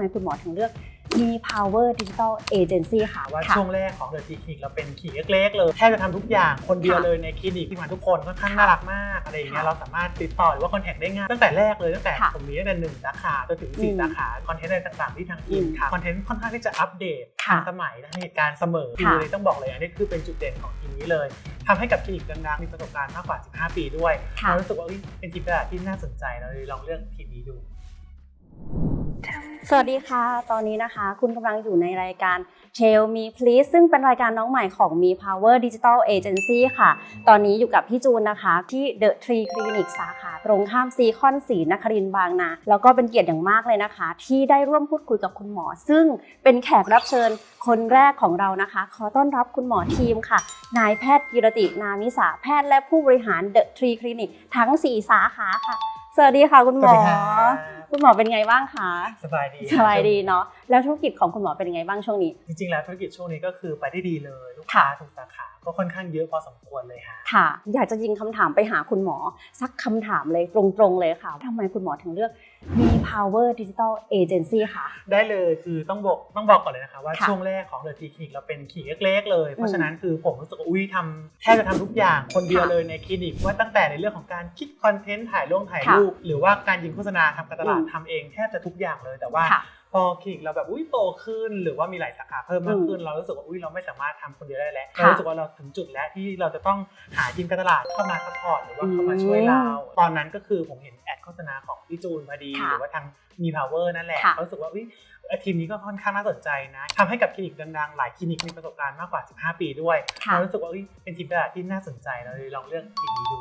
ไมคุณหมอถึงเลือกมี power digital agency ค่ะ ว่าค่ะช่วงแรกของเดอะทีคลินิกเราเป็นคลินิกเล็กๆเลย แทบจะทำทุกอย่างคนเดียวค่ะเลยในคลินิกที่มาทุกคนค่อนข้างน่ารักมากอะไรอย่างเงี้ยค่ะเราสามารถติดต่อหรือว่าคอนแทคได้ง่ายตั้งแต่แรกเลยตั้งแต่ค่ะผมมีตั้งแต่หนึ่งสาขาจนถึงสี่อืมสาขาคอนเทนต์อะไรต่างๆที่ทางทีมอืมทำคอนเทนต์ค่อนข้างที่จะอัปเดตค่ะทันสมัยทันเหตุการณ์เสมอค่ะคือเลยต้องบอกเลยอันนี้คือเป็นจุดเด่นของทีมนี้เลยทำให้กับคลินิกดังๆมีประสบการณ์มากกว่า 15 ปีด้วยค่ะเรารู้สึกว่าเอ้ยเป็นทีมตลาดที่น่าสนใจเราเลยลองเลือกทีมนี้ดู สวัสดีค่ะ ตอนนี้นะคะ คุณกำลังอยู่ในรายการ Tell Me Please ซึ่งเป็นรายการน้องใหม่ของ Me Power Digital Agency ค่ะ ตอนนี้อยู่กับพี่จูนนะคะ ที่ The Tree Clinic สาขาตรงข้ามซีคอนสีนครินบางนา แล้วก็เป็นเกียรติอย่างมากเลยนะคะ ที่ได้ร่วมพูดคุยกับคุณหมอ ซึ่งเป็นแขกรับเชิญคนแรกของเรานะคะ ขอต้อนรับคุณหมอทีมค่ะ นายแพทย์กิรตินามิสาแพทย์และผู้บริหาร The Tree Clinic ทั้ง 4 สาขาค่ะ สวัสดีค่ะคุณหมอ ครับคุณหมอเป็นไงบ้างคะ สบายดีสบายดีเนาะ แล้วธุรกิจของคุณหมอเป็นยังไงบ้างช่วงนี้ จริงๆ แล้วธุรกิจช่วงนี้ก็คือไปได้ดีเลยลูกค้าทุกสาขา ก็ค่อนข้างเยอะพอสมควรเลยฮะค่ะ อยากจะยิงคำถามไปหาคุณหมอ สักคำถามเลยตรงๆเลยค่ะทำไมคุณหมอถึงเลือกมี power digital agency ค่ะ ได้เลยคือต้องบอกต้องบอกก่อนเลยนะคะว่าค่ะช่วงแรกของเดอะทีคลินิกเราเป็นคลินิกเล็กๆเลย เพราะฉะนั้นคือผมรู้สึกว่าอุ้ยทำแทบจะทำทุกอย่างคนเดียวค่ะเลยในคลินิกว่าตั้งแต่ในเรื่องของการคิดคอนเทนต์ถ่ายลงถ่ายค่ะรูปหรือว่าการยิงโฆษณาทำการตลาดอืมทำเองแทบจะทุกอย่างเลยแต่ว่าค่ะพอคลินิกเราแบบอุ้ยโตขึ้น หรือว่ามีหลายสาขาเพิ่มมากอืมขึ้น เรารู้สึกว่าอุ้ยเราไม่สามารถทำคนเดียวได้แล้วค่ะเรารู้สึกว่าเราถึงจุดแล้วที่เราจะต้องหาทีมการตลาดเข้ามาซัพพอร์ตหรือว่าเข้ามาช่วยเราตอนนั้นก็คือผมเห็นแอดโฆษณาของพี่จูนพอดีค่ะหรือว่าทางมี power นั่นแหละค่ะเรารู้สึกว่าอุ้ยทีมนี้ก็ค่อนข้างน่าสนใจนะทำให้กับคลินิกดังๆ หลายคลินิกมีประสบการณ์มากกว่า 15 ปีด้วยค่ะเรารู้สึกว่าอุ๊ยเป็นทีมตลาดที่น่าสนใจเราเลยลองเลือกทีมนี้ดู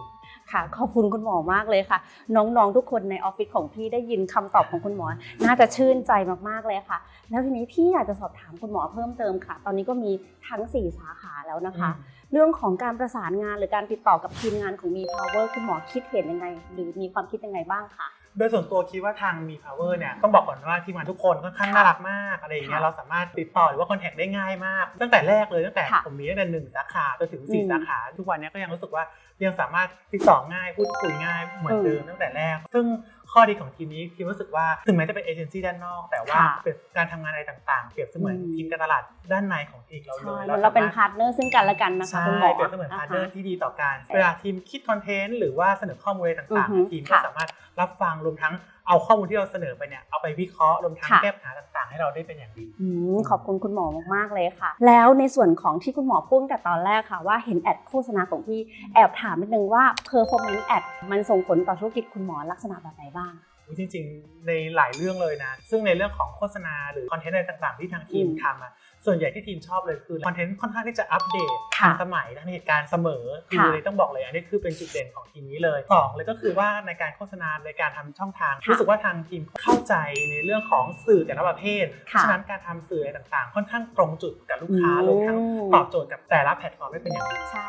ค่ะขอบคุณคุณหมอมากเลยค่ะ น้องๆทุกคนในออฟฟิศของพี่ได้ยินคำตอบของคุณหมอ น่าจะชื่นใจมากๆเลยค่ะ แล้วทีนี้พี่อยากจะสอบถามคุณหมอเพิ่มเติมค่ะ ตอนนี้ก็มีทั้ง 4 สาขาแล้วนะคะ เรื่องของการประสานงานหรือการติดต่อกับทีมงานของมี power คุณหมอคิดเห็นยังไง หรือมีความคิดยังไงบ้างคะโดยส่วนตัวคิดว่าทางมี power เนี่ยต้องบอกก่อนว่าทีมงานทุกคนค่อนข้างน่ารักมากอะไรอย่างเงี้ยค่ะเราสามารถติดต่อหรือว่าคอนแทคได้ง่ายมาก ตั้งแต่แรกเลยตั้งแต่ค่ะผมมีตั้งแต่หนึ่งสาขาจนถึงสี่อืมสาขา ทุกวันเนี้ยก็ยังรู้สึกว่า ยังสามารถติดต่อง่ายพูดคุยง่ายเหมือนอืมเดิมตั้งแต่แรก ซึ่งข้อดีของทีมนี้ทีมรู้สึกว่าถึงแม้จะเป็นเอเจนซี่ด้านนอก แต่ว่าค่ะเป็นการทำงานอะไรต่างๆ เปรียบเสมือนอืมทีมการตลาดด้านในของทีมเราเลใช่ยเหมือนเราเป็นสมถพาร์ทเนอร์ซึ่งกันและกันนะคะใช่คุณหมอเปรียบเสมือนพาร์ทเนอร์อ่าฮะที่ดีต่อกันใช่เวลาทีมคิดคอนเทนต์หรือว่าเสนอข้อมูลอะไรอืต่างอฮึๆทีมก็ค่ะสามารถรับฟังรวมทั้ง เอาข้อมูลที่เราเสนอไปเนี่ยเอาไปวิเคราะห์รวมทั้งค่ะ แก้ปัญหาต่างๆ ให้เราได้เป็นอย่างดี อืมขอบคุณคุณหมอมากๆเลยค่ะ แล้วในส่วนของที่คุณหมอพูดตั้งแต่ตอนแรกค่ะ ว่าเห็นแอดโฆษณาของพี่แอบถามนิดนึงว่า performance ad มันส่งผลต่อธุรกิจคุณหมอลักษณะแบบไหนบ้าง จริง ๆ ในหลายเรื่องเลยนะ ซึ่งในเรื่องของโฆษณาหรือคอนเทนต์อะไรต่างๆ ที่ทางทีมอืมทำอะส่วนใหญ่ที่ทีมชอบเลยคือคอนเทนต์ค่อนข้างที่จะอัปเดตค่ะทันสมัยทันเหตุการณ์เสมอคือค่ะเลยต้องบอกเลยอันนี้คือเป็นจุดเด่นของทีมนี้เลยสองเลยก็คือว่าในการโฆษณาในการทำช่องทางค่ะรู้สึกว่าทางทีมเข้าใจในเรื่องของสื่อแต่ละประเภทเพค่ะราะฉะนั้นการทำสื่ออะไรต่างๆ ค่อนข้างตรงจุดกับลูกค้าอืมรวมทั้งตอบโจทย์กับแต่ละแพลตฟอร์มได้เป็นอย่างดีใช่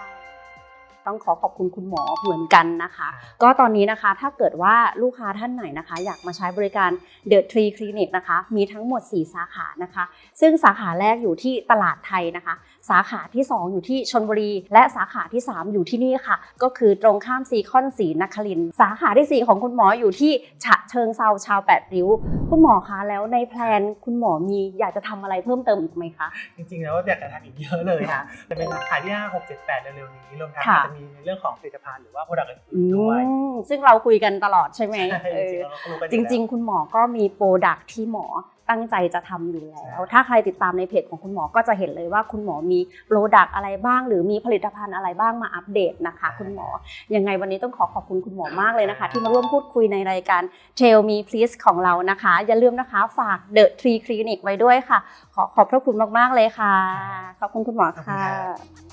ต้องขอขอบคุณคุณหมอเหมือนกันนะคะ ก็ตอนนี้นะคะถ้าเกิดว่าลูกค้าท่านไหนนะคะ อยากมาใช้บริการ The Tree Clinic นะคะ มีทั้งหมด 4 สาขานะคะ ซึ่งสาขาแรกอยู่ที่ตลาดไทยนะคะ สาขาที่ 2 อยู่ที่ชนบุรี และสาขาที่ 3 อยู่ที่นี่ค่ะ ก็คือตรงข้ามซีคอนสีนครินทร์สาขาทีสี่ 4 ของคุณหมออยู่ที่ฉะเชิงเซาชาวแปดริ้ว คุณหมอคะแล้วในแพลนคุณหมอมีอยากจะทำอะไรเพิ่มเติมอีกไหมคะ จริงๆแล้วอยากจะทำอีกเยอะเลยนะจะเป็นขายที่5 6 7 8 เร็วๆนี้รวมทั้งค่ะอาจจะมีในเรื่องของผลิตภัณฑ์หรือว่าโปรดักต์อือื่นๆด้วยมซึ่งเราคุยกันตลอดใช่ไหมใช่เออจริงๆเราก็รู้กันอยู่จริงแล้วๆคุณหมอก็มีโปรดักที่หมอ ตั้งใจจะทำอยู่แล้วใช่ถ้าใครติดตามในเพจของคุณหมอก็จะเห็นเลยว่าคุณหมอมีโปรดักอะไรบ้าง หรือมีผลิตภัณฑ์อะไรบ้างมาอัปเดตนะคะ คุณหมอ ยังไงวันนี้ต้องขอขอบคุณคุณหมอมากเลยนะคะ ที่มาร่วมพูดคุยในรายการ Tell Me Please ของเรานะคะ อย่าลืมนะคะฝาก The Tree Clinic ไว้ด้วยค่ะ ขอขอบพระคุณมากๆเลยค่ะ ขอบคุณคุณหมอขอบคุณค่ะครับ